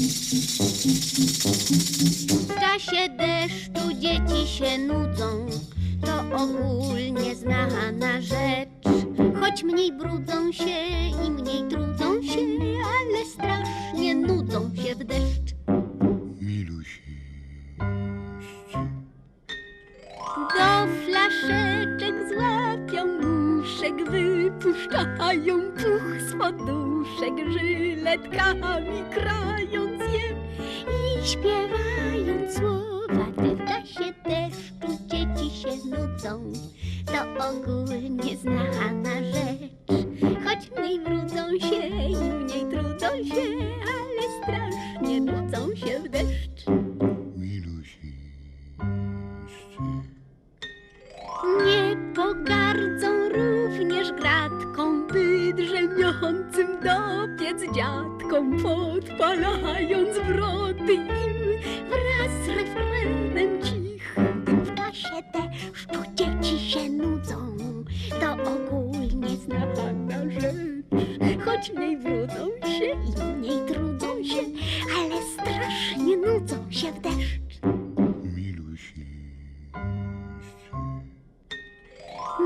W czasie deszczu dzieci się nudzą, to ogólnie znana rzecz. Choć mniej brudzą się i mniej trudzą się, ale strasznie nudzą się w deszcz. Do flaszeczek złapią muszek, wypuszczają puch z poduszek, żyletkami krając je i śpiewając słowa, gdy w czasie deszczu dzieci się nudzą. To ogólnie znana rzecz, choć mniej brudzą się i mniej trudzą się, ale strasznie nudzą się w deszcz. Milusi. Nie pogardzą również gratką, by drzemiącym dopiec dziadkom, podpalając wroty im wraz z refrenem cichym. W czasie deszczu dzieci się nudzą, to ogólnie znana rzecz. Choć mniej brudzą się i mniej trudzą się, ale strasznie nudzą się w deszcz. Milusi.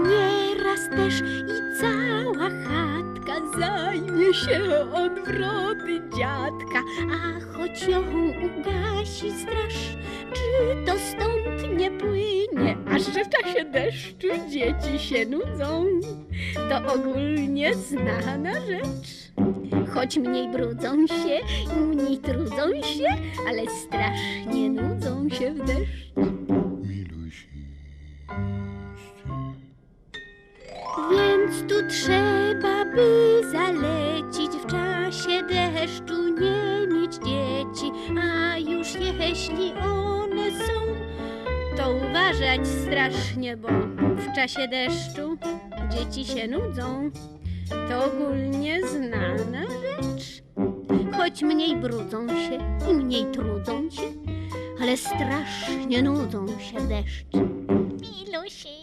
Nieraz też i cała chatka zajmie się odwroty dziadka, a choć ją ugasi straż, czy to stąd nie płynie, aż że w czasie deszczu dzieci się nudzą? To ogólnie znana rzecz. Choć mniej brudzą się mniej trudzą się, ale strasznie nudzą się w deszcz. Więc tu trzeba by czasie deszczu nie mieć dzieci, a już jeśli one są, to uważać strasznie, bo w czasie deszczu dzieci się nudzą. To ogólnie znana rzecz. Choć mniej brudzą się i mniej trudzą się, ale strasznie nudzą się w deszcz. Milusiscy.